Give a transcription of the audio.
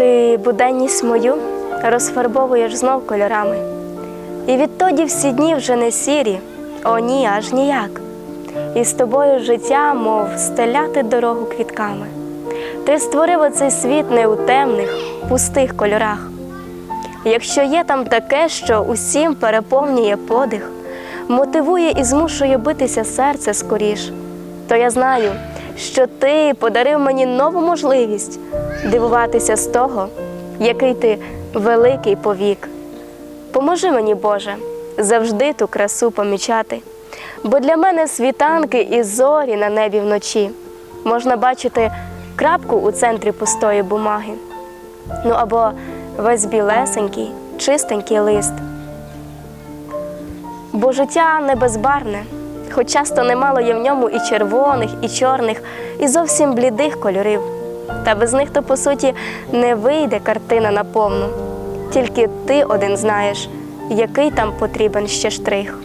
Ти буденність мою розфарбовуєш знов кольорами. І відтоді всі дні вже не сірі, о ні, аж ніяк. І з тобою життя, мов стеляти дорогу квітками. Ти створив оцей світ не у темних, пустих кольорах. Якщо є там таке, що усім переповнює подих, мотивує і змушує битися серце скоріш, то я знаю, що ти подарив мені нову можливість дивуватися з того, який ти великий повік. Поможи мені, Боже, завжди ту красу помічати, бо для мене світанки і зорі на небі вночі можна бачити крапку у центрі пустої бумаги, ну або весь білесенький, чистенький лист. Бо життя не безбарне, хоч часто немало є в ньому і червоних, і чорних, і зовсім блідих кольорів. Та без них то, по суті, не вийде картина наповну. Тільки ти один знаєш, який там потрібен ще штрих.